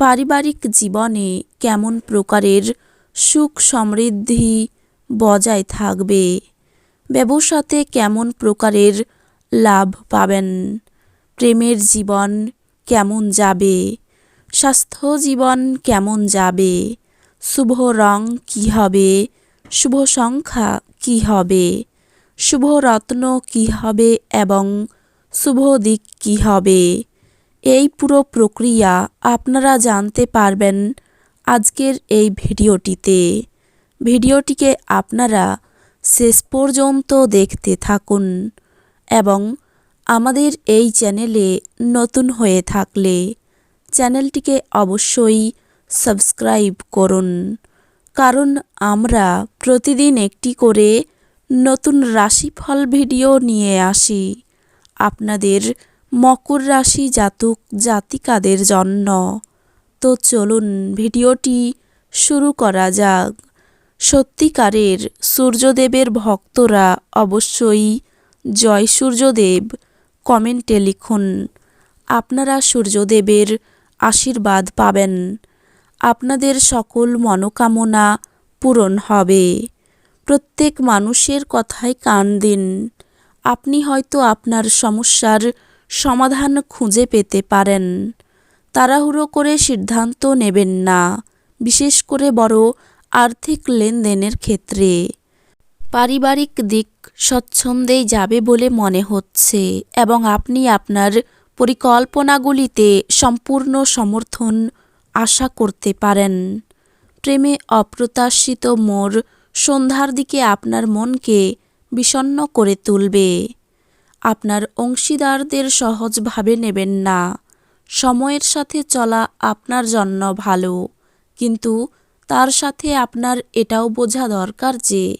পারিবারিক জীবনে কেমন প্রকারের সুখ সমৃদ্ধি বজায় থাকবে? ব্যবসাতে কেমন প্রকারের লাভ পাবেন? প্রেমের জীবন কেমন যাবে? স্বাস্থ্য জীবন কেমন যাবে? শুভ রং কী হবে? শুভ সংখ্যা কী হবে? শুভ রত্ন কী হবে এবং শুভ দিক কী হবে? এই পুরো প্রক্রিয়া আপনারা জানতে পারবেন আজকের এই ভিডিওটিতে। ভিডিওটিকে আপনারা শেষ পর্যন্ত দেখতে থাকুন এবং আমাদের এই চ্যানেলে নতুন হয়ে থাকলে চ্যানেলটিকে অবশ্যই সাবস্ক্রাইব করুন। কারণ আমরা প্রতিদিন একটি করে নতুন রাশিফল ভিডিও নিয়ে আসি। আপনাদের মকর রাশি জাতক জাতিকাদের জন্য। তো চলুন ভিডিওটি শুরু করা যাক। সত্যিকারের সূর্যদেবের ভক্তরা অবশ্যই জয় সূর্যদেব কমেন্টে লিখুন। আপনারা সূর্যদেবের আশীর্বাদ পাবেন। আপনাদের সকল মনোকামনা পূরণ হবে। প্রত্যেক মানুষের কথায় কান দিন। আপনি হয়তো আপনার সমস্যার সমাধান খুঁজে পেতে পারেন। তাড়াহুড়ো করে সিদ্ধান্ত নেবেন না, বিশেষ করে বড় আর্থিক লেনদেনের ক্ষেত্রে। পারিবারিক দিক স্বচ্ছন্দেই যাবে বলে মনে হচ্ছে এবং আপনি আপনার পরিকল্পনাগুলিতে সম্পূর্ণ সমর্থন আশা করতে পারেন। প্রেমে অপ্রত্যাশিত মোর সন্ধ্যার দিকে আপনার মনকে বিষণ্ন করে তুলবে। আপনার অংশীদারদের সহজভাবে নেবেন না। সময়ের সাথে চলা আপনার জন্য ভালো। কিন্তু তার সাথে আপনার এটাও বোঝা দরকার যে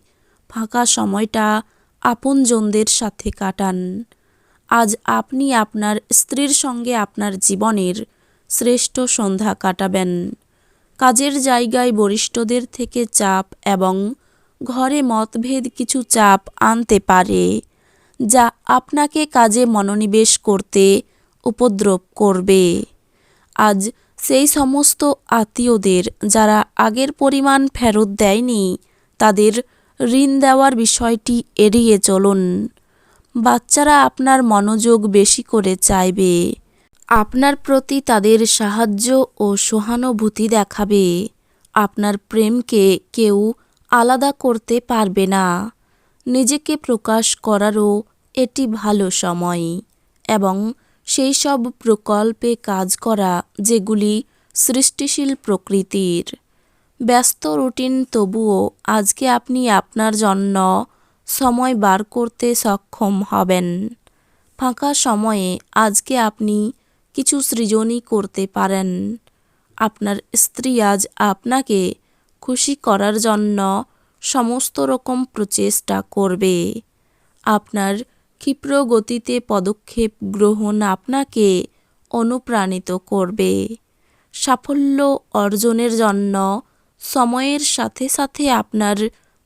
ফাঁকা সময়টা আপনজনদের সাথে কাটান। আজ আপনি আপনার স্ত্রীর সঙ্গে আপনার জীবনের শ্রেষ্ঠ সন্ধ্যা কাটাবেন। কাজের জায়গায় বরিষ্ঠদের থেকে চাপ এবং ঘরে মতভেদ কিছু চাপ আনতে পারে। যা আপনাকে কাজে মনোনিবেশ করতে উপদ্রব করবে। আজ সেই সমস্ত আত্মীয়দের যারা আগের পরিমাণ ফেরত দেয়নি, তাদের ঋণ দেওয়ার বিষয়টি এড়িয়ে চলুন। বাচ্চারা আপনার মনোযোগ বেশি করে চাইবে। আপনার প্রতি তাদের সাহায্য ও সহানুভূতি দেখাবে। আপনার প্রেমকে কেউ আলাদা করতে পারবে না। নিজেকে প্রকাশ করারও এটি ভালো সময় এবং সেই সব প্রকল্পে কাজ করা যেগুলি সৃষ্টিশীল প্রকৃতির। ব্যস্ত রুটিন তবুও আজকে আপনি আপনার জন্য সময় বার করতে সক্ষম হবেন। ফাঁকা সময়ে আজকে আপনি কিছু সৃজনই করতে পারেন। আপনার স্ত্রী আজ আপনাকে খুশি করার জন্য সমস্ত রকম প্রচেষ্টা করবে। আপনার ক্ষিপ্র গতিতে পদক্ষেপ গ্রহণ আপনাকে অনুপ্রাণিত করবে। সাফল্য অর্জনের জন্য সময়ের সাথে সাথে আপনার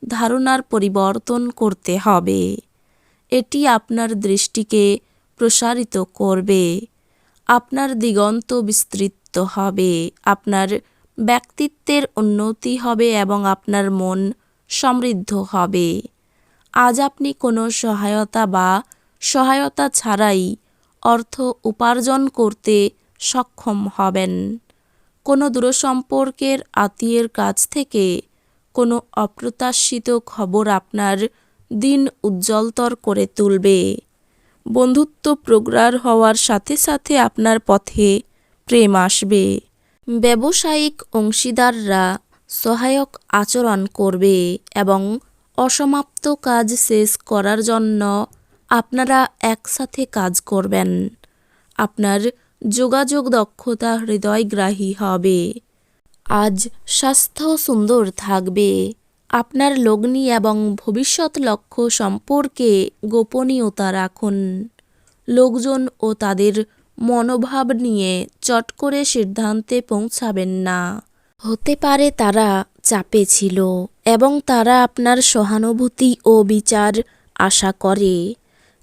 ধারণার পরিবর্তন করতে হবে। এটি আপনার দৃষ্টিকে প্রসারিত করবে। আপনার দিগন্ত বিস্তৃত হবে। আপনার ব্যক্তিত্বের উন্নতি হবে এবং আপনার মন সমৃদ্ধ হবে। আজ আপনি কোনো সহায়তা বা সহায়তা ছাড়াই অর্থ উপার্জন করতে সক্ষম হবেন। কোনো দূরসম্পর্কের আত্মীয়ের কাছ থেকে কোনো অপ্রত্যাশিত খবর আপনার দিন উজ্জ্বলতর করে তুলবে। বন্ধুত্ব প্রগাঢ় হওয়ার সাথে সাথে আপনার পথে প্রেম আসবে। ব্যবসায়িক অংশীদাররা সহায়ক আচরণ করবে এবং অসমাপ্ত কাজ শেষ করার জন্য আপনারা একসাথে কাজ করবেন। আপনার যোগাযোগ দক্ষতা হৃদয়গ্রাহী হবে। আজ স্বাস্থ্য সুন্দর থাকবে। আপনার লগ্নি এবং ভবিষ্যৎ লক্ষ্য সম্পর্কে গোপনীয়তা রাখুন। লোকজন ও তাদের মনোভাব নিয়ে চট করে সিদ্ধান্তে পৌঁছাবেন না। হতে পারে তারা চাপে ছিল। এবং তারা আপনার সহানুভূতি ও বিচার আশা করে।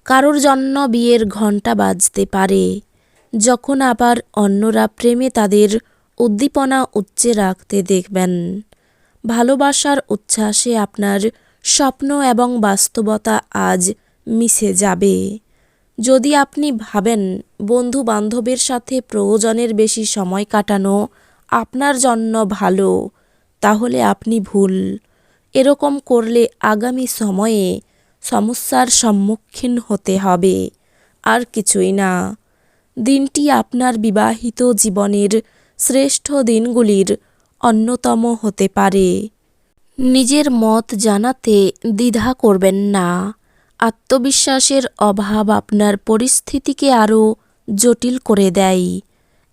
কারোর জন্য বিয়ের ঘণ্টা বাজতে পারে। যখন আবার অন্যরা প্রেমে তাদের উদ্দীপনা উচ্চে রাখতে দেখবেন, ভালোবাসার উচ্ছ্বাসে আপনার স্বপ্ন এবং বাস্তবতা আজ মিশে যাবে। যদি আপনি ভাবেন বন্ধু বান্ধবের সাথে প্রয়োজনের বেশি সময় কাটানো আপনার জন্য ভালো, তাহলে আপনি ভুল। এরকম করলে আগামী সময়ে সমস্যার সম্মুখীন হতে হবে। আর কিছুই না। দিনটি আপনার বিবাহিত জীবনের শ্রেষ্ঠ দিনগুলির অন্যতম হতে পারে। নিজের মত জানাতে দ্বিধা করবেন না। আত্মবিশ্বাসের অভাব আপনার পরিস্থিতিকে আরও জটিল করে দেয়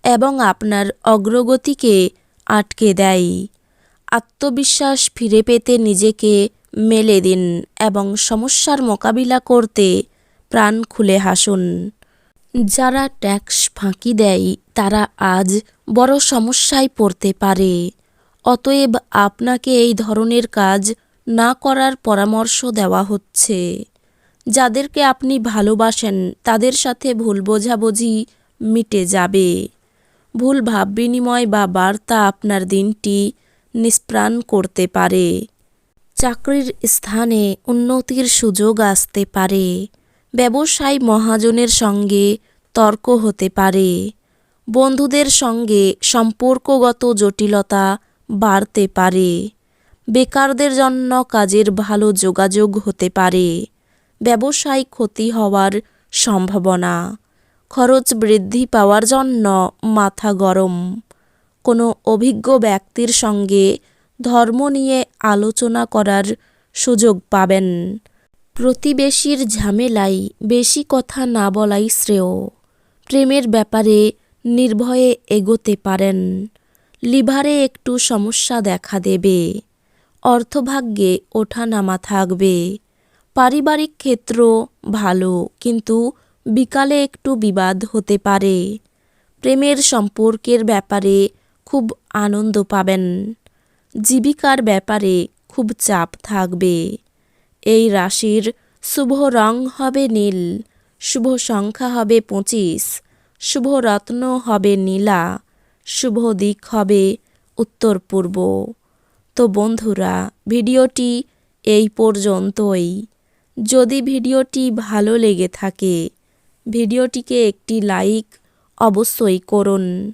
এবং আপনার অগ্রগতিকে আটকে দেয়। আত্মবিশ্বাস ফিরে পেতে নিজেকে মেলে দিন এবং সমস্যার মোকাবিলা করতে প্রাণ খুলে হাসুন। যারা ট্যাক্স ফাঁকি দেয়, তারা আজ বড় সমস্যায় পড়তে পারে। অতএব আপনাকে এই ধরনের কাজ না করার পরামর্শ দেওয়া হচ্ছে। যাদেরকে আপনি ভালোবাসেন, তাদের সাথে ভুল বোঝাবুঝি মিটে যাবে। ভুল ভাব বিনিময় বা বার্তা আপনার দিনটি নিষ্প্রাণ করতে পারে। চাকরির স্থানে উন্নতির সুযোগ আসতে পারে। ব্যবসায় মহাজনের সঙ্গে তর্ক হতে পারে। বন্ধুদের সঙ্গে সম্পর্কগত জটিলতা বাড়তে পারে। বেকারদের জন্য কাজের ভালো যোগাযোগ হতে পারে। ব্যবসায় ক্ষতি হওয়ার সম্ভাবনা। খরচ বৃদ্ধি পাওয়ার জন্য মাথা গরম। কোনো অভিজ্ঞ ব্যক্তির সঙ্গে ধর্ম নিয়ে আলোচনা করার সুযোগ পাবেন। প্রতিবেশীর ঝামেলায় বেশি কথা না বলাই শ্রেয়। প্রেমের ব্যাপারে নির্ভয়ে এগোতে পারেন। লিভারে একটু সমস্যা দেখা দেবে। অর্থভাগ্যে ওঠানামা থাকবে। পারিবারিক ক্ষেত্র ভালো, কিন্তু বিকালে একটু বিবাদ হতে পারে। প্রেমের সম্পর্কের ব্যাপারে খুব আনন্দ পাবেন। জীবিকার ব্যাপারে খুব চাপ থাকবে। এই রাশির শুভ রং হবে নীল, শুভ সংখ্যা হবে পঁচিশ, শুভ রত্ন হবে নীলা, শুভ দিক হবে উত্তর পূর্ব। তো বন্ধুরা, ভিডিওটি এই পর্যন্তই। যদি ভিডিওটি ভালো লেগে থাকে, ভিডিওটিকে একটি লাইক অবশ্যই করুন।